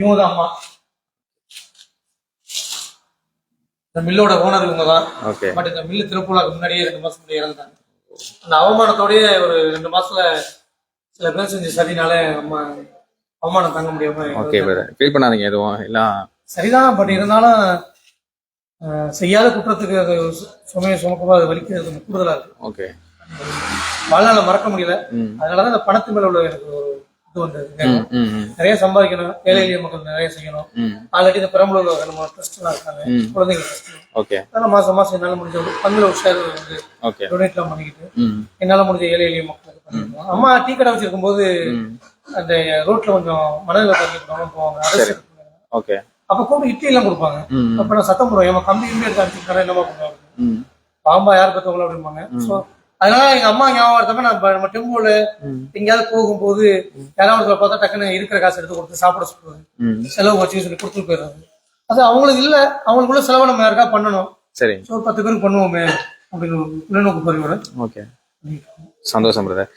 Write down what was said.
இவங்க அம்மா. இந்த மில்லோட ஓனர் இவங்க தான். ஓகே பட் இந்த மில்லு திருப்பூலாக்கு முன்னாடியே ரெண்டு மாசம் முன்னாடியே இறந்துட்டாங்க. அந்த அவமானத்தோடயே ஒரு ரெண்டு மாசத்துல சில பேர் செஞ்ச சரினால அம்மா அவமானம் தாங்க முடியாம ஓகே ஃபீல் பண்ணாதீங்க எதுவும். எல்லாம் சரிதான் பட் இருந்தாலும் செய்யாத குற்றத்துக்கு அது சுமையை சுமக்கும்போது அது வலிக்கிறது கூடுதலா இருக்கு. ஓகே வாழ்நாள மறக்க முடியல. அதனாலதான் இந்த பணத்து மேல உள்ள எனக்கு ஒரு இது வந்தது. நிறைய சம்பாதிக்கணும். ஏழை எளிய மக்கள் நிறைய செய்யணும். ஆல்ரெடி இந்த பெரம்பலூர்ல ரெண்டு மூணு ட்ரஸ்ட் எல்லாம் இருக்காங்க. ம். குழந்தைகள் ட்ரஸ்ட் ஓகே. அதனால மாசம் மாசம் என்னால முடிஞ்ச ஒரு பங்குல ஒரு ஷேர் வந்து டொனேட் எல்லாம் பண்ணிக்கிட்டு என்னால முடிஞ்ச ஏழை எளிய மக்களுக்கு பண்ணிருக்கோம் அம்மா டீ கடை வச்சிருக்கும் போது அந்த ரோட்ல கொஞ்சம் மனதில் தங்கிட்டு போவாங்க. அரசு ஓகே. அப்ப கூட இட்லி எல்லாம் கொடுப்பாங்க. அப்ப நான் சத்தம் போடுவேன். கம்பி கம்பி எடுத்து அடிச்சுக்கிறேன் என்னமா பண்ணுவாங்க பாம்பா யார் பத்தவங்களோ அப்படிம்பாங்க. சோ அதனால எங்க அம்மா ஞாபகம் நான் நம்ம டெம்போல எங்கேயாவது போகும்போது யாராவது ஒருத்தரை பார்த்தா டக்குன்னு இருக்கிற காசு எடுத்து கொடுத்து சாப்பிட ம். செலவு வச்சு சொல்லி கொடுத்துட்டு போயிடுறது அது அவங்களுக்கு இல்ல. அவங்களுக்குள்ள செலவு நம்ம யாருக்கா பண்ணணும்? சரி. ஸோ பத்து பேருக்கு பண்ணுவோமே அப்படின்னு தொலைநோக்கு பரிவோட ஓகே. சந்தோஷம் பிரதர்